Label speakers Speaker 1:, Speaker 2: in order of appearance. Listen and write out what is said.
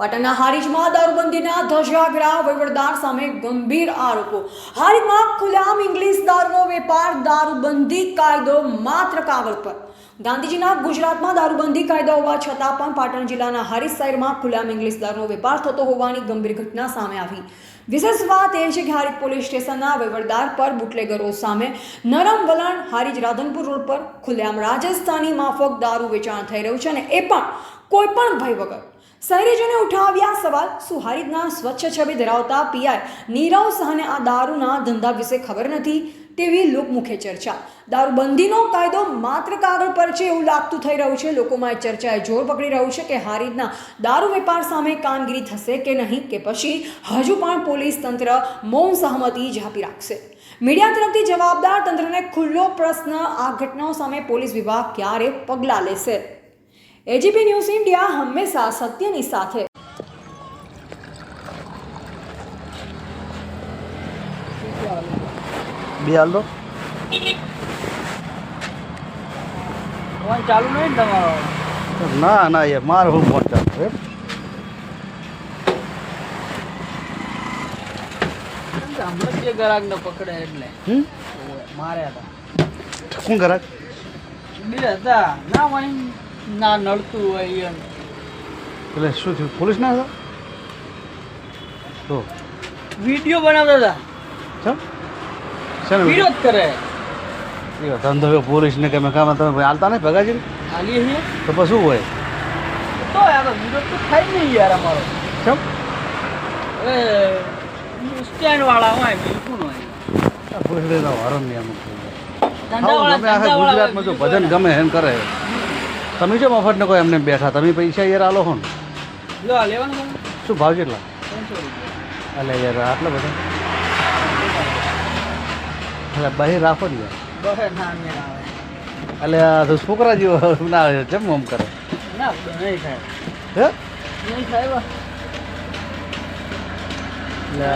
Speaker 1: પાટણના હારીજમાં દારૂબંધીના ધજાગરા વહીવટદાર સામે ગંભીર આરોપો. હારીજમાં ખુલ્લામ ઇંગ્લિશ દારૂનો વેપાર, દારૂબંધી કાયદો માત્ર કાગળ પર. ગાંધીજીના ગુજરાતમાં દારૂબંધી કાયદો હોવા છતાં પણ પાટણ જિલ્લાના હારીજ શહેરમાં ખુલ્લામ ઇંગ્લિશ દારૂનો વેપાર થતો હોવાની ગંભીર ઘટના સામે આવી. વિશેષ વાત એ છે કે હારીજ પોલીસ સ્ટેશનના વહીવટદાર પર બુટલેગરો સામે નરમ વલણ હારીજ રાધનપુર રોડ પર ખુલ્લેઆમ રાજસ્થાની માફક દારૂ વેચાણ થઈ રહ્યું છે અને એ પણ કોઈપણ ભય વગર. શહેરીજોને ઉઠાવ્યા સવાલ. શું હારીજના સ્વચ્છ છબી ધરાવતા પીઆઈ નીરવ શાહને આ દારૂના ધંધા વિશે ખબર નથી તેવી લોકમુખે ચર્ચા. દારૂબંધીનો કાયદો માત્ર કાગળ પર છે એવું લાગતું થઈ રહ્યું છે. લોકોમાં એ ચર્ચાએ જોર પકડી રહ્યું છે કે હારીદના દારૂ વેપાર સામે કામગીરી થશે કે નહીં કે પછી હજુ પણ પોલીસ તંત્ર મૌન સહમતિ ઝાપી રાખશે. મીડિયા તરફથી જવાબદાર તંત્રને ખુલ્લો પ્રશ્ન આ ઘટનાઓ સામે પોલીસ વિભાગ ક્યારે પગલાં લેશે? એજીપી ન્યૂઝ ઇન્ડિયા હંમેશા સત્યની સાથે.
Speaker 2: બે હાલ દો.
Speaker 3: ફોન ચાલુ નહીં તમારો?
Speaker 2: ના ના એ મારો હું ફોન ચાલુ છે.
Speaker 3: હમણાં ગ્રાહક ને પકડે એટલે. માર્યા હતા.
Speaker 2: શું ગરાક
Speaker 3: બે હતા. ના વળી ના નડતું હોય એમ.
Speaker 2: એટલે શું થયું? પોલીસ ના હતા? તો?
Speaker 3: વીડિયો બનાવતા હતા.
Speaker 2: વીડિયો?
Speaker 3: વિરોધ કરે.
Speaker 2: એ ધંધો હવે પોલીસને કે મેં કામ તમે ભાઈ હાલતા નહીં ભગાજી
Speaker 3: હાલી છે
Speaker 2: તો પછી શું હોય?
Speaker 3: તો યાર વિરોધ તો થાય જ નહીં યાર અમારો.
Speaker 2: ચમ?
Speaker 3: હવે સ્ટેન્ડ વાળા હોય બિલકુલ હોય.
Speaker 2: પોલીસ વારો નહીં અમુક
Speaker 3: ધંધાવાળા
Speaker 2: ગમે આખા ગુજરાતમાં જો ભજન ગમે એમ કરે. તમે જો મફત ને કોઈ એમને બેઠા તમે પૈસા યાર આલો હો ને શું ભાવ કેટલા અલે યાર આટલા બધા? એટલે બહાર રાખો ને યાર.
Speaker 3: બહે
Speaker 2: આ તો છોકરા જેવો ના આવે કેમ આમ કરે?
Speaker 3: ના નહીં થાય.
Speaker 2: હે?
Speaker 3: નહીં થાય
Speaker 2: એટલે